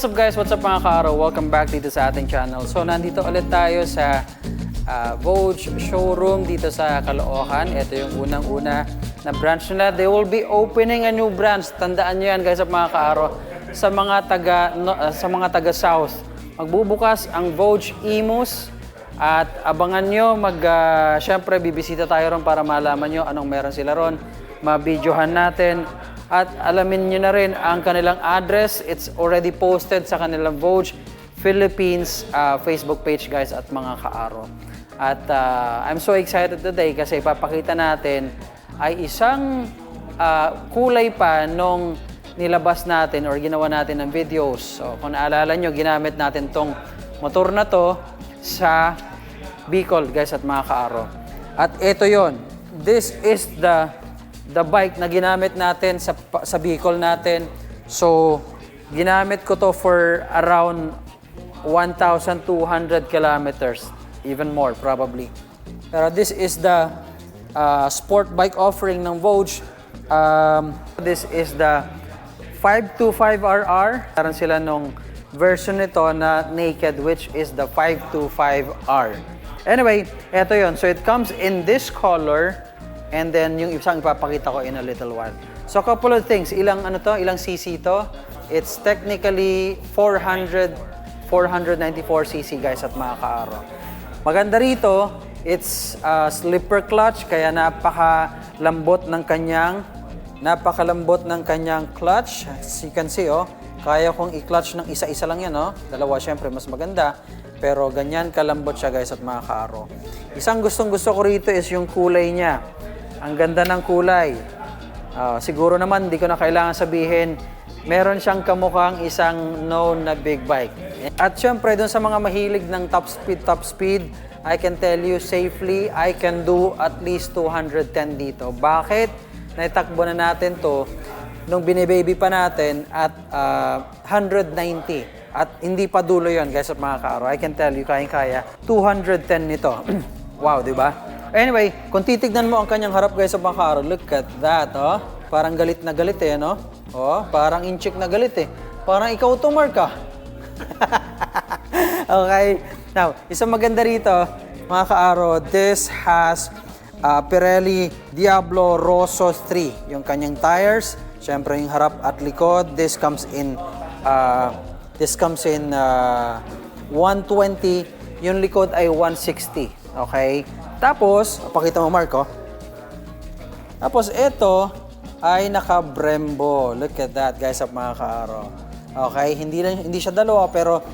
what's up guys? What's up mga kaaraw? Welcome back dito sa ating channel. So, nandito ulit tayo sa uh, Vogue showroom dito sa Caloocan. Ito yung unang-una na branch nila. They will be opening a new branch. Tandaan nyo yan guys mga kaaraw. Sa mga taga, no, uh, sa mga taga South. Magbubukas ang Vogue Imus. At abangan nyo, mag, uh, syempre, bibisita tayo ron para malaman nyo anong meron sila ron. Mabidyohan natin. At alamin nyo na rin ang kanilang address. It's already posted sa kanilang Vogue Philippines uh, Facebook page guys at mga kaaro. At uh, I'm so excited today kasi ipapakita natin ay isang uh, kulay pa nung nilabas natin or ginawa natin ng videos. So kung naalala nyo, ginamit natin tong motor na to sa Bicol guys at mga kaaro. At ito yon. This is the the bike na ginamit natin sa sa Bicol natin. So, ginamit ko to for around 1,200 kilometers, even more probably. Pero this is the uh, sport bike offering ng Vogue. Um, this is the 525RR. Meron sila nung version nito na naked which is the 525R. Anyway, eto yon. So it comes in this color and then yung isang ipapakita ko in a little while. So a couple of things. Ilang ano to? Ilang cc to? It's technically 400 494cc guys at mga. Maganda rito, it's a slipper clutch kaya napakalambot ng kanyang napakalambot ng kanyang clutch. As you can see, oh, kaya kong i-clutch ng isa-isa lang yan, oh. Dalawa, syempre, mas maganda. Pero ganyan kalambot siya, guys, at mga kaaro. Isang gustong-gusto ko rito is yung kulay niya. Ang ganda ng kulay. Ah, siguro naman, di ko na kailangan sabihin, meron siyang kamukhang isang known na big bike. At syempre, dun sa mga mahilig ng top speed, top speed, I can tell you safely, I can do at least 210 dito. Bakit? Naitakbo na natin to nung binibaby pa natin at ah, 190. At hindi pa dulo yon guys at mga kaaro. I can tell you, kayang-kaya. 210 nito. wow, di ba? Anyway, kung titignan mo ang kanyang harap guys sa mga kaaro, look at that, oh. Parang galit na galit eh, no? Oh, parang inchik na galit eh. Parang ikaw to, Mark, ah. okay. Now, isang maganda rito, mga kaaro, this has uh, Pirelli Diablo Rosso 3. Yung kanyang tires, syempre yung harap at likod. This comes in uh, this comes in uh, 120. Yung likod ay 160. Okay? Tapos, pakita mo Marco. Tapos ito ay naka Brembo. Look at that guys at mga kaaro. Okay, hindi lang hindi siya dalawa pero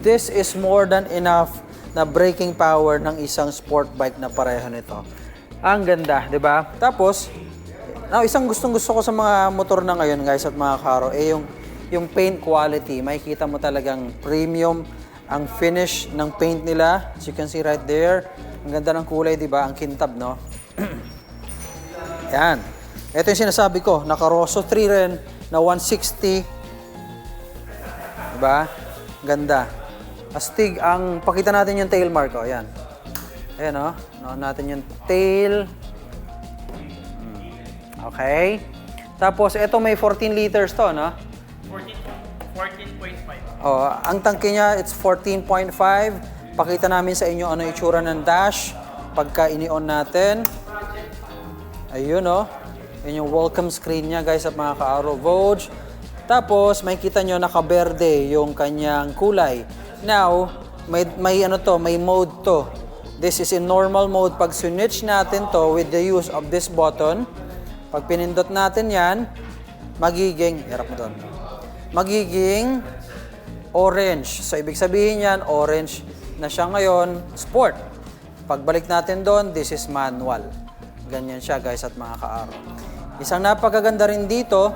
this is more than enough na braking power ng isang sport bike na pareho nito. Ang ganda, 'di ba? Tapos now isang gustong-gusto ko sa mga motor na ngayon guys at mga karo eh yung yung paint quality. Makikita mo talagang premium ang finish ng paint nila. As you can see right there. Ang ganda ng kulay, 'di ba? Ang kintab, no? Yan. Ito yung sinasabi ko, naka-Rosso 3 rin na 160. Diba? Ganda. Astig ang, pakita natin yung tail mark, oh, yan. Ayan, oh. Noon natin yung tail. Hmm. Okay. Tapos, ito may 14 liters to, no? 14 14.5. Oh, ang tangke niya, it's 14.5. Pakita namin sa inyo ano itsura ng dash pagka ini-on natin. Ayun, oh. Yun yung welcome screen niya, guys, at mga ka-Aro Vogue. Tapos, may kita nyo nakaberde yung kanyang kulay. Now, may, may ano to, may mode to. This is in normal mode. Pag switch natin to with the use of this button, pag pinindot natin yan, magiging, hirap mo doon, magiging orange. So, ibig sabihin yan, orange na siya ngayon, sport. Pagbalik natin doon, this is manual. Ganyan siya, guys, at mga kaaro. Isang napakaganda rin dito,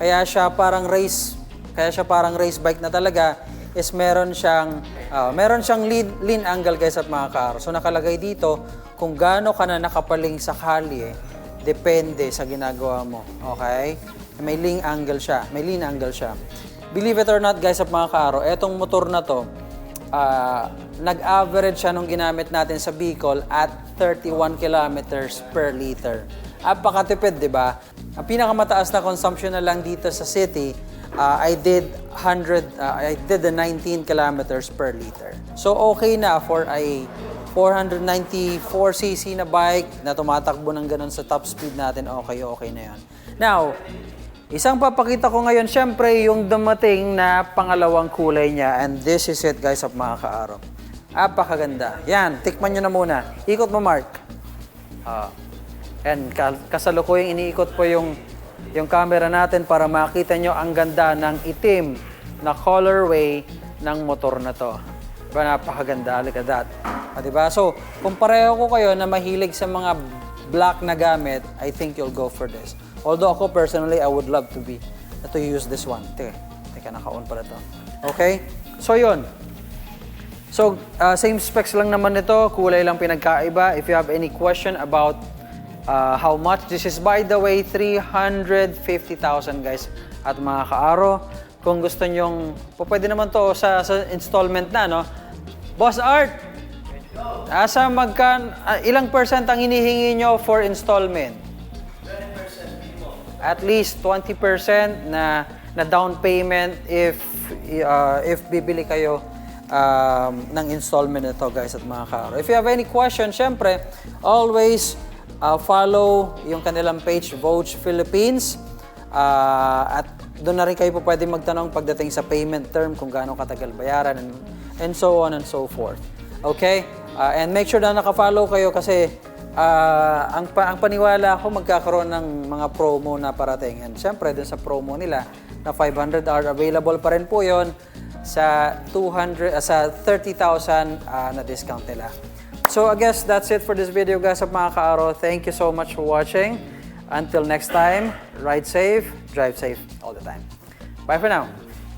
kaya siya parang race, kaya siya parang race bike na talaga, is meron siyang, ah, meron siyang lean, lean angle, guys, at mga kaaro. So, nakalagay dito, kung gaano ka na nakapaling sa kalye, depende sa ginagawa mo. Okay? May lean angle siya. May lean angle siya. Believe it or not, guys, at mga kaaro, etong motor na to, ah, nag-average siya nung ginamit natin sa Bicol at 31 kilometers per liter. Apakatipid, di ba? Ang pinakamataas na consumption na lang dito sa city, uh, I did 100, uh, I did the 19 kilometers per liter. So okay na for a 494cc na bike na tumatakbo ng ganun sa top speed natin, okay, okay na yan. Now, isang papakita ko ngayon, syempre, yung dumating na pangalawang kulay niya. And this is it, guys, of mga kaaraw. Apakaganda. Yan, tikman nyo na muna. Ikot mo, Mark. Ah. and ka- kasalukuyang iniikot po yung, yung camera natin para makita nyo ang ganda ng itim na colorway ng motor na to. Diba, napakaganda. Look at that. Ah, diba? So, kung pareho ko kayo na mahilig sa mga black na gamit, I think you'll go for this. Although ako personally, I would love to be, to use this one. Teka, teka naka-on pala to. Okay? So, yun. So, uh, same specs lang naman ito, kulay lang pinagkaiba. If you have any question about uh, how much, this is by the way, 350,000 guys at mga kaaro. Kung gusto nyong, pwede naman to sa, sa installment na, no? Boss Art, asa magkan, ah, ilang percent ang hinihingi nyo for installment? at least 20% na na down payment if uh, if bibili kayo um, ng installment nito guys at mga karo. If you have any question, syempre, always uh, follow yung kanilang page, Vogue Philippines. Uh, at doon na rin kayo po pwede magtanong pagdating sa payment term, kung gaano katagal bayaran, and, and so on and so forth. Okay? Uh, and make sure na nakafollow kayo kasi Ah, ang, ang paniwala ko magkakaroon ng mga promo na parating. And syempre, dun sa promo nila na 500 are available pa rin po yon sa 200 ah, sa 30,000 ah, na discount nila. So I guess that's it for this video guys of mga kaaro. Thank you so much for watching. Until next time, ride safe, drive safe all the time. Bye for now.